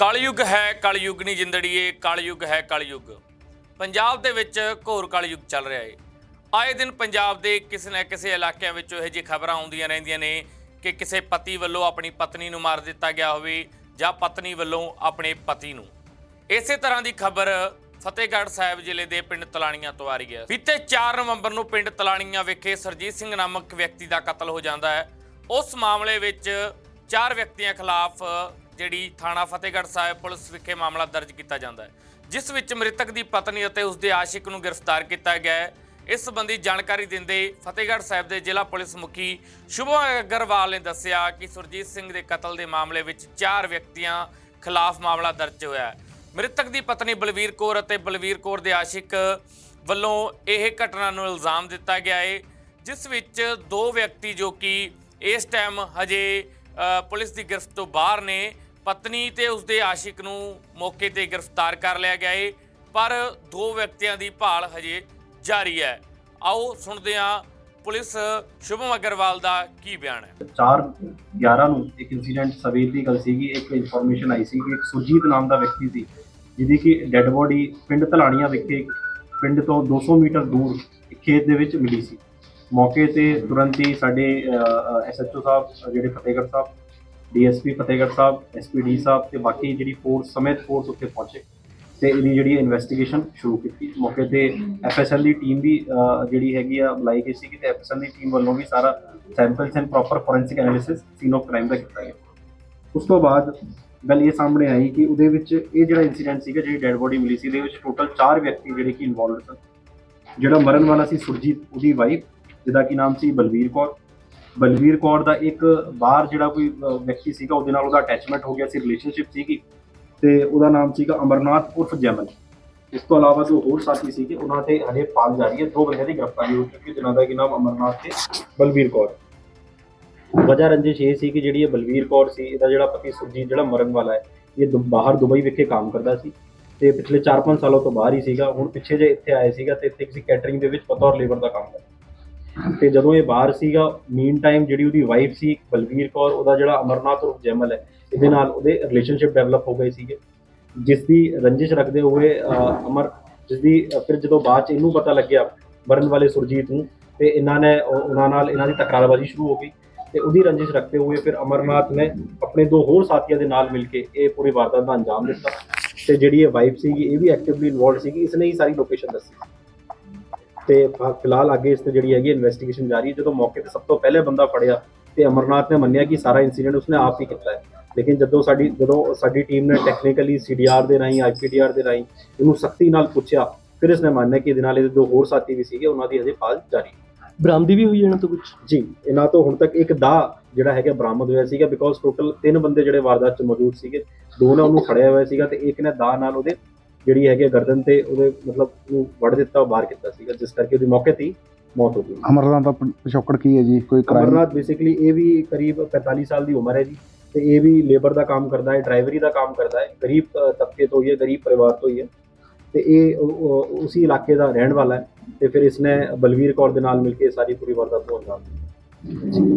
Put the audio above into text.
ਕਲਯੁਗ ਹੈ ਕਲਯੁਗ ਨਹੀਂ ਜਿੰਦੜੀਏ, ਕਲਯੁਗ ਹੈ ਕਲਯੁਗ। ਪੰਜਾਬ ਦੇ ਵਿੱਚ ਘੋਰ ਕਲਯੁਗ ਚੱਲ ਰਿਹਾ ਏ। ਆਏ ਦਿਨ ਪੰਜਾਬ ਦੇ ਕਿਸੇ ਨਾ ਕਿਸੇ ਇਲਾਕਿਆਂ ਵਿੱਚ ਇਹੋ ਜਿਹੀ ਖਬਰਾਂ ਆਉਂਦੀਆਂ ਰਹਿੰਦੀਆਂ ਨੇ ਕਿ ਕਿਸੇ ਪਤੀ ਵੱਲੋਂ ਆਪਣੀ ਪਤਨੀ ਨੂੰ ਮਾਰ ਦਿੱਤਾ ਗਿਆ ਹੋਵੇ ਜਾਂ ਪਤਨੀ ਵੱਲੋਂ ਆਪਣੇ ਪਤੀ ਨੂੰ। ਇਸੇ ਤਰ੍ਹਾਂ ਦੀ ਖਬਰ ਫਤਿਹਗੜ੍ਹ ਸਾਹਿਬ ਜ਼ਿਲ੍ਹੇ ਦੇ ਪਿੰਡ ਤਲਾਣੀਆਂ ਤੋਂ ਆ ਰਹੀ ਹੈ। ਬੀਤੇ 4 ਨਵੰਬਰ ਨੂੰ ਪਿੰਡ ਤਲਾਣੀਆਂ ਵਿਖੇ ਸਰਜੀਤ ਸਿੰਘ ਨਾਮਕ ਵਿਅਕਤੀ ਦਾ ਕਤਲ ਹੋ ਜਾਂਦਾ ਹੈ। ਉਸ ਮਾਮਲੇ ਵਿੱਚ ਚਾਰ ਵਿਅਕਤੀਆਂ ਖਿਲਾਫ ਜਿਹੜੀ ਥਾਣਾ ਫਤਿਹਗੜ੍ਹ ਸਾਹਿਬ ਪੁਲਿਸ ਵਿਖੇ ਮਾਮਲਾ ਦਰਜ ਕੀਤਾ ਜਾਂਦਾ ਹੈ, ਜਿਸ ਵਿੱਚ ਮ੍ਰਿਤਕ ਦੀ ਪਤਨੀ ਅਤੇ ਉਸ ਦੇ ਆਸ਼ਿਕ ਨੂੰ ਗ੍ਰਿਫਤਾਰ ਕੀਤਾ ਗਿਆ ਹੈ। ਇਸ ਸੰਬੰਧੀ ਜਾਣਕਾਰੀ ਦਿੰਦੇ ਫਤਿਹਗੜ੍ਹ ਸਾਹਿਬ ਦੇ ਜ਼ਿਲ੍ਹਾ ਪੁਲਿਸ ਮੁਖੀ ਸ਼ੁਭਮ ਅਗਰਵਾਲ ਨੇ ਦੱਸਿਆ ਕਿ ਸੁਰਜੀਤ ਸਿੰਘ ਦੇ ਕਤਲ ਦੇ ਮਾਮਲੇ ਵਿੱਚ ਚਾਰ ਵਿਅਕਤੀਆਂ ਖਿਲਾਫ ਮਾਮਲਾ ਦਰਜ ਹੋਇਆ ਹੈ। ਮ੍ਰਿਤਕ ਦੀ ਪਤਨੀ ਬਲਵੀਰ ਕੌਰ ਅਤੇ ਬਲਵੀਰ ਕੌਰ ਦੇ ਆਸ਼ਿਕ ਵੱਲੋਂ ਇਹ ਘਟਨਾ ਨੂੰ ਇਲਜ਼ਾਮ ਦਿੱਤਾ ਗਿਆ ਹੈ, ਜਿਸ ਵਿੱਚ ਦੋ ਵਿਅਕਤੀ ਜੋ ਕਿ ਇਸ ਟਾਈਮ ਹਜੇ ਪੁਲਿਸ ਦੀ ਗ੍ਰਿਫਤ ਤੋਂ ਬਾਹਰ ਨੇ। ਪਤਨੀ ਤੇ ਉਸਦੇ ਆਸ਼ਿਕ ਨੂੰ ਮੌਕੇ ਤੇ ਗ੍ਰਿਫਤਾਰ ਕਰ ਲਿਆ ਗਿਆ ਏ, ਪਰ ਦੋ ਵਿਅਕਤੀਆਂ ਦੀ ਭਾਲ ਹਜੇ ਜਾਰੀ ਹੈ। ਆਓ ਸੁਣਦੇ ਹਾਂ ਪੁਲਿਸ ਸ਼ੁਭਮ ਅਗਰਵਾਲ ਦਾ ਕੀ ਬਿਆਨ ਹੈ। 4 11 ਨੂੰ ਇੱਕ ਇਨਸੀਡੈਂਟ ਸਵੇਰ ਦੀ ਗੱਲ ਸੀਗੀ, ਇੱਕ ਇਨਫੋਰਮੇਸ਼ਨ ਆਈ ਸੀ ਕਿ ਇੱਕ ਸੁਰਜੀਤ ਨਾਮ ਦਾ ਵਿਅਕਤੀ ਸੀ, ਜਿਹਦੀ ਕਿ ਡੈੱਡ ਬੋਡੀ ਪਿੰਡ ਧਲਾਣੀਆਂ ਵਿਖੇ ਪਿੰਡ ਤੋਂ 200 ਮੀਟਰ ਦੂਰ ਖੇਤ ਦੇ ਵਿੱਚ ਮਿਲੀ ਸੀ। ਮੌਕੇ ਤੇ ਤੁਰੰਤ ਹੀ ਸਾਡੇ ਐਸਐਚਓ ਸਾਹਿਬ, ਜਿਹੜੇ ਫਤਿਹਗੜ੍ਹ ਸਾਹਿਬ ਡੀਐਸਪੀ ਫਤਿਹਗੜ੍ਹ ਸਾਹਿਬ ਐਸਪੀਡੀ ਸਾਹਿਬ ਤੇ ਬਾਕੀ ਜਿਹੜੀ ਫੋਰਸ ਸਮੇਤ ਫੋਰਸ ਉੱਥੇ ਪਹੁੰਚੇ ਤੇ ਇਹਦੀ ਜਿਹੜੀ ਇਨਵੈਸਟੀਗੇਸ਼ਨ ਸ਼ੁਰੂ ਕੀਤੀ। ਮੌਕੇ ਤੇ ਐਫਐਸਐਲ ਦੀ ਟੀਮ ਵੀ ਜਿਹੜੀ ਹੈਗੀ ਆ, ਬੁਲਾਈ ਗਈ ਸੀ ਤੇ ਐਫਐਸਐਲ ਦੀ ਟੀਮ ਵੱਲੋਂ ਵੀ ਸਾਰਾ samples and proper forensic analysis scene of crime ਦਾ ਕੀਤਾ ਗਿਆ। ਉਸ ਤੋਂ ਬਾਅਦ ਗੱਲ ਇਹ ਸਾਹਮਣੇ ਆਈ ਕਿ ਉਹਦੇ ਵਿੱਚ ਇਹ ਜਿਹੜਾ ਇਨਸੀਡੈਂਟ ਸੀਗਾ, ਜਿਹੜੀ ਡੈੱਡ ਬੋਡੀ ਮਿਲੀ ਸੀ, ਇਹਦੇ ਵਿੱਚ ਟੋਟਲ 4 ਵਿਅਕਤੀ ਜਿਹੜੇ ਕਿ ਇਨਵੋਲਵਡ ਸਨ। ਜਿਹੜਾ ਮਰਨ ਵਾਲਾ ਸੀ ਸੁਰਜੀਤ, ਉਹਦੀ ਵਾਈਫ ਜਿਹਦਾ ਕੀ ਨਾਮ ਸੀ ਬਲਵੀਰ ਕੌਰ। ਬਲਵੀਰ ਕੌਰ ਦਾ ਇੱਕ ਬਾਹਰ ਜਿਹੜਾ ਕੋਈ ਵਿਅਕਤੀ ਸੀਗਾ, ਉਹਦੇ ਨਾਲ ਉਹਦਾ ਅਟੈਚਮੈਂਟ ਹੋ ਗਿਆ ਸੀ ਰਿਲੇਸ਼ਨਸ਼ਿਪ ਸੀਗੀ। ਤੇ ਉਹਦਾ ਨਾਮ ਸੀਗਾ ਅਮਰਨਾਥ ਉਰਫ ਜੈਮਨ ਇਸ ਤੋਂ ਇਲਾਵਾ ਜੋ ਹੋਰ ਸਾਥੀ ਸੀਗੇ, ਉਹਨਾਂ ਤੇ ਹਜੇ ਪਾਲ ਜਾਰੀ ਹੈ। ਦੋ ਬੰਦਿਆਂ ਦੀ ਗ੍ਰਿਫਤਾਰੀ ਹੋ ਚੁੱਕੀ ਹੈ, ਜਿਨ੍ਹਾਂ ਦਾ ਕਿ ਨਾਮ ਅਮਰਨਾਥ ਤੇ ਬਲਵੀਰ ਕੌਰ। ਵਜ੍ਹਾ ਰੰਜਿਸ਼ ਇਹ ਸੀ ਕਿ ਜਿਹੜੀ ਇਹ ਬਲਵੀਰ ਕੌਰ ਸੀ, ਇਹਦਾ ਜਿਹੜਾ ਪਤੀ ਸੁਰਜੀਤ ਜਿਹੜਾ ਮਰਨ ਵਾਲਾ ਹੈ, ਇਹ ਦੁ- ਬਾਹਰ ਦੁਬਈ ਵਿਖੇ ਕੰਮ ਕਰਦਾ ਸੀ। ਤੇ ਪਿਛਲੇ 4-5 ਸਾਲਾਂ ਤੋਂ ਬਾਹਰ ਹੀ ਸੀਗਾ। ਹੁਣ ਪਿੱਛੇ ਜੇ ਇੱਥੇ ਆਏ ਸੀਗਾ, ਤੇ ਇੱਥੇ ਕਿਸੇ ਕੈਟਰਿੰਗ ਦੇ ਵਿੱਚ ਬਤੌਰ ਲੇਬਰ ਦਾ ਕੰਮ ਕਰਦਾ। ਤੇ ਜਦੋਂ ਇਹ ਬਾਹਰ ਸੀਗਾ ਮੀਨ ਟਾਈਮ ਜਿਹੜੀ ਉਹਦੀ ਵਾਈਫ ਸੀ ਬਲਵੀਰ ਕੌਰ, ਉਹਦਾ ਜਿਹੜਾ ਅਮਰਨਾਥ ਉਰਫ ਜੈਮਲ ਹੈ, ਇਹਦੇ ਨਾਲ ਉਹਦੇ ਰਿਲੇਸ਼ਨਸ਼ਿਪ ਡਿਵੈਲਪ ਹੋ ਗਏ ਸੀਗੇ। ਜਿਸ ਦੀ ਰੰਜਿਸ਼ ਰੱਖਦੇ ਹੋਏ ਅਮਰ ਜਿਸ ਦੀ ਫਿਰ ਜਦੋਂ ਬਾਅਦ ਚ ਇਹਨੂੰ ਪਤਾ ਲੱਗਿਆ, ਮਰਨ ਵਾਲੇ ਸੁਰਜੀਤ ਨੂੰ, ਤੇ ਇਹਨਾਂ ਨੇ ਉਹਨਾਂ ਨਾਲ ਇਹਨਾਂ ਦੀ ਤਕਰਾਰਬਾਜ਼ੀ ਸ਼ੁਰੂ ਹੋ ਗਈ। ਤੇ ਉਹਦੀ ਰੰਜਿਸ਼ ਰੱਖਦੇ ਹੋਏ ਫਿਰ ਅਮਰਨਾਥ ਨੇ ਆਪਣੇ ਦੋ ਹੋਰ ਸਾਥੀਆਂ ਦੇ ਨਾਲ ਮਿਲ ਕੇ ਇਹ ਪੂਰੀ ਵਾਰਦਾਤ ਦਾ ਅੰਜਾਮ ਦਿੱਤਾ। ਤੇ ਜਿਹੜੀ ਇਹ ਵਾਈਫ ਸੀਗੀ, ਇਹ ਵੀ ਐਕਟਿਵਲੀ ਇਨਵੋਲਡ ਸੀਗੀ ਇਸਨੇ ਹੀ ਸਾਰੀ ਲੋਕੇਸ਼ਨ ਦੱਸੀ। ਤੇ ਫਿਲਹਾਲ ਅੱਗੇ ਇਸ ਤੇ ਜਿਹੜੀ ਹੈਗੀ ਇਨਵੈਸਟੀਗੇਸ਼ਨ ਜਾਰੀ ਹੈ। ਜਦੋਂ ਮੌਕੇ ਤੇ ਸਭ ਤੋਂ ਪਹਿਲੇ ਬੰਦਾ ਫੜਿਆ ਤੇ ਅਮਰਨਾਥ ਨੇ ਮੰਨਿਆ ਕਿ ਸਾਰਾ ਇਨਸੀਡੈਂਟ ਉਸਨੇ ਆਪ ਹੀ ਕੀਤਾ ਹੈ। ਲੇਕਿਨ ਜਦੋਂ ਸਾਡੀ ਜਦੋਂ ਸਾਡੀ ਟੀਮ ਨੇ ਟੈਕਨੀਕਲੀ ਸੀਡੀਆਰ ਦੇ ਰਾਹੀਂ ਆਈਪੀਡੀਆਰ ਦੇ ਰਾਹੀਂ ਇਹਨੂੰ ਸਖਤੀ ਨਾਲ ਪੁੱਛਿਆ ਫਿਰ ਇਸਨੇ ਮੰਨਿਆ ਕਿ ਇਹਦੇ ਨਾਲ ਇਹਦੇ ਦੋ ਹੋਰ ਸਾਥੀ ਵੀ ਸੀਗੇ ਉਹਨਾਂ ਦੀ ਹਜੇ ਭਾਲ ਜਾਰੀ ਹੈ। ਬਰਾਮਦੀ ਵੀ ਹੋਈ ਇਹਨਾਂ ਤੋਂ ਕੁਝ ਜੀ ਇਹਨਾਂ ਤੋਂ ਹੁਣ ਤੱਕ ਇੱਕ ਦਾ ਜਿਹੜਾ ਹੈਗਾ ਬਰਾਮਦ ਹੋਇਆ ਸੀਗਾ ਬਿਕੋਜ਼ ਟੋਟਲ ਤਿੰਨ ਬੰਦੇ ਜਿਹੜੇ ਵਾਰਦਾਤ 'ਚ ਮੌਜੂਦ ਸੀਗੇ ਦੋ ਨੇ ਉਹਨੂੰ ਫੜਿਆ ਹੋਇਆ ਸੀਗਾ ਤੇ ਇੱਕ ਨੇ ਦਾ ਨਾਲ ਉਹਦੇ ਜਿਹੜੀ ਹੈਗੀ ਆ ਗਰਦਨ ਤੇ ਉਹਦੇ ਮਤਲਬ ਉਹਨੂੰ ਵੜ ਦਿੱਤਾ ਉਹ ਬਾਹਰ ਕੀਤਾ ਸੀਗਾ ਜਿਸ ਕਰਕੇ ਉਹਦੀ ਮੌਕੇ ਤੇ ਹੀ ਮੌਤ ਹੋ ਗਈ। ਅਮਰਨਾਥ ਦਾ ਪ- ਪਿਛੋਕੜ ਕੀ ਹੈ ਜੀ? ਕੋਈ ਕ੍ਰਾਈਮ ਅਮਰਨਾਥ ਬੇਸਿਕਲੀ ਇਹ ਵੀ ਕਰੀਬ 45 ਸਾਲ ਦੀ ਉਮਰ ਹੈ ਜੀ ਤੇ ਇਹ ਵੀ ਲੇਬਰ ਦਾ ਕੰਮ ਕਰਦਾ ਹੈ ਡਰਾਈਵਰੀ ਦਾ ਕੰਮ ਕਰਦਾ ਹੈ ਗਰੀਬ ਅ, ਤਬਕੇ ਤੋਂ ਹੀ ਹੈ ਗਰੀਬ ਪਰਿਵਾਰ ਤੋਂ ਹੀ ਹੈ ਤੇ ਇਹ ਉ- ਉ- ਉਸੀ ਇਲਾਕੇ ਦਾ ਰਹਿਣ ਵਾਲਾ ਹੈ ਤੇ ਫਿਰ ਇਸਨੇ ਬਲਵੀਰ ਕੌਰ ਦੇ ਨਾਲ ਮਿਲ ਕੇ ਸਾਰੀ ਪੂਰੀ ਵਾਰਦਾਤ ਨੂੰ ਅੰਜਾਮ ਦਿੱਤਾ।